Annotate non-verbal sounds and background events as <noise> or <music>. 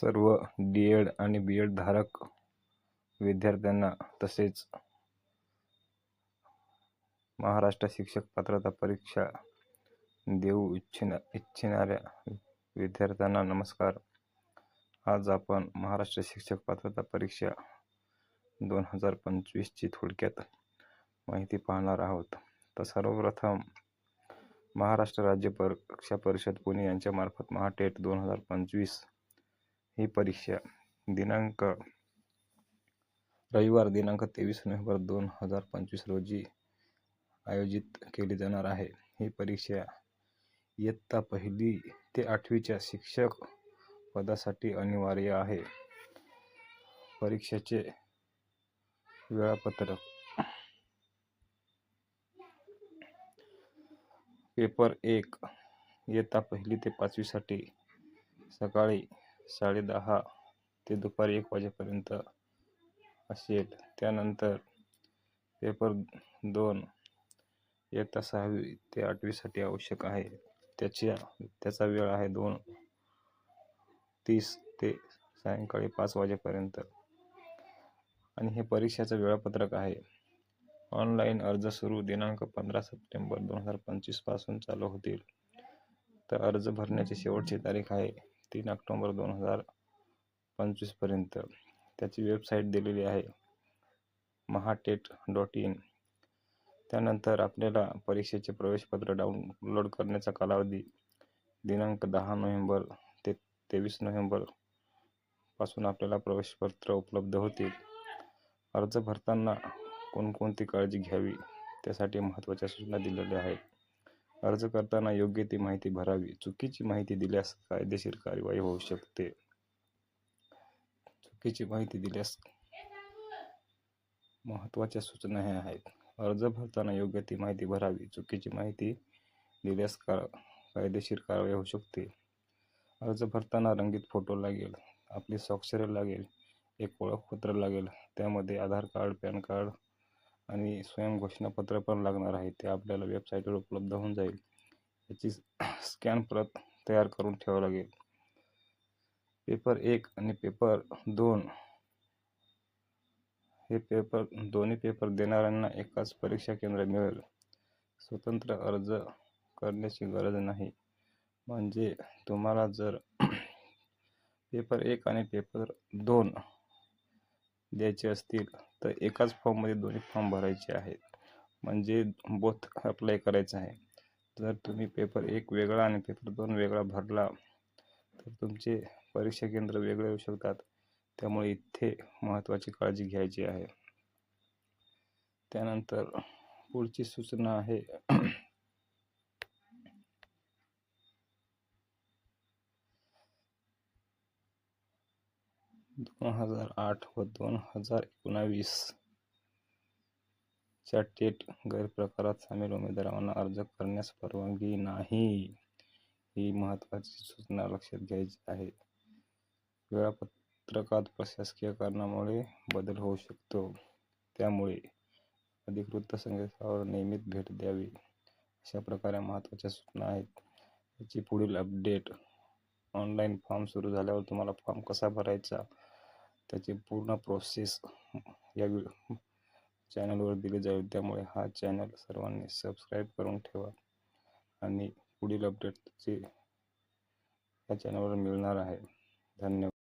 सर्व D Ed आणि B Ed धारक विद्यार्थ्यांना तसेच महाराष्ट्र शिक्षक पात्रता परीक्षा देऊ इच्छिना इच्छिणाऱ्या विद्यार्थ्यांना नमस्कार. आज आपण महाराष्ट्र शिक्षक पात्रता परीक्षा दोन हजार पंचवीसची थोडक्यात माहिती पाहणार आहोत. तर सर्वप्रथम महाराष्ट्र राज्य परीक्षा परिषद पुणे यांच्यामार्फत महाटेट दोन हजार पंचवीस ही परीक्षा दिनांक रविवार दिनांक तेवीस नोव्हेंबर दोन हजार पंचवीस रोजी आयोजित केली जाणार आहे. ही परीक्षा इयत्ता पहिली ते आठवीच्या शिक्षक पदासाठी अनिवार्य आहे. परीक्षेचे वेळापत्रक. पेपर एक इयत्ता पहिली ते पाचवीसाठी सकाळी साडेदहा ते दुपारी एक वाजेपर्यंत असेल. त्यानंतर पेपर दोन इयत्ता सहावी ते आठवीसाठी आवश्यक आहे. त्याच्या त्याचा वेळ आहे दोन तीस ते सायंकाळी पाच वाजेपर्यंत. आणि हे परीक्षेचं वेळापत्रक आहे. ऑनलाईन अर्ज सुरू दिनांक पंधरा सप्टेंबर दोन हजार पंचवीसपासून चालू होतील. तर अर्ज भरण्याची शेवटची तारीख आहे. तीन ऑक्टोंबर दोन हजार पंचवीसपर्यंत त्याची वेबसाईट दिलेली आहे. Mahatet dot in. त्यानंतर आपल्याला परीक्षेचे प्रवेशपत्र डाउनलोड करण्याचा कालावधी दिनांक दहा नोव्हेंबर ते तेवीस नोव्हेंबरपासून आपल्याला प्रवेशपत्र उपलब्ध होतील. अर्ज भरताना कोणकोणती काळजी घ्यावी? त्यासाठी महत्त्वाच्या सूचना दिलेल्या आहेत. अर्ज करताना योग्य ती माहिती भरावी. चुकीची माहिती दिल्यास कायदेशीर कार्यवाही होऊ शकते. चुकीची माहिती दिल्यास महत्त्वाच्या सूचना ह्या आहेत. अर्ज भरताना योग्य ती माहिती भरावी. चुकीची माहिती दिल्यास का कायदेशीर कारवाई होऊ शकते. अर्ज भरताना रंगीत फोटो लागेल. आपली स्वाक्षरी लागेल. एक ओळखपत्र लागेल. त्यामध्ये आधार कार्ड पॅन कार्ड आणि स्वयं घोषणापत्र पण लागणार आहे. ते आपल्याला वेबसाईटवर उपलब्ध होऊन जाईल. याची <clears throat> स्कॅन प्रत तयार करून ठेवावं लागेल. पेपर एक आणि पेपर दोन. हे पेपर दोन्ही पेपर देणाऱ्यांना एकाच परीक्षा केंद्र मिळेल. स्वतंत्र अर्ज करण्याची गरज नाही. म्हणजे तुम्हाला जर <clears throat> पेपर एक आणि पेपर दोन द्यायचे असतील तर एकाच फॉर्ममध्ये दोन्ही फॉर्म भरायचे आहेत. म्हणजे बोथ अप्लाय करायचं आहे. जर तुम्ही पेपर एक वेगळा आणि पेपर दोन वेगळा भरला तर तुमचे परीक्षा केंद्र वेगळे येऊ शकतात. त्यामुळे इथे महत्त्वाची काळजी घ्यायची आहे. त्यानंतर पुढची सूचना आहे. दोन हजार आठ व दोन हजार एकोणावीस च्या टेट गैरप्रकारात सामील उमेदवारांना अर्ज करण्यास परवानगी नाही. ही महत्त्वाची सूचना लक्षात घ्यायची आहे. वेळापत्रकात प्रशासकीय कारणामुळे बदल होऊ शकतो. त्यामुळे अधिकृत संकेतस्थळावर नियमित भेट द्यावी. अशा प्रकारे महत्त्वाच्या सूचना आहेत. याची पुढील अपडेट. ऑनलाईन फॉर्म सुरू झाल्यावर तुम्हाला फॉर्म कसा भरायचा? त्याची पूर्ण प्रोसेस या व्हिडिओ चॅनलवर दिली जाईल. त्यामुळे हा चॅनल सर्वांनी सबस्क्राईब करून ठेवा. आणि पुढील अपडेटचे या चॅनलवर मिळणार आहे. धन्यवाद.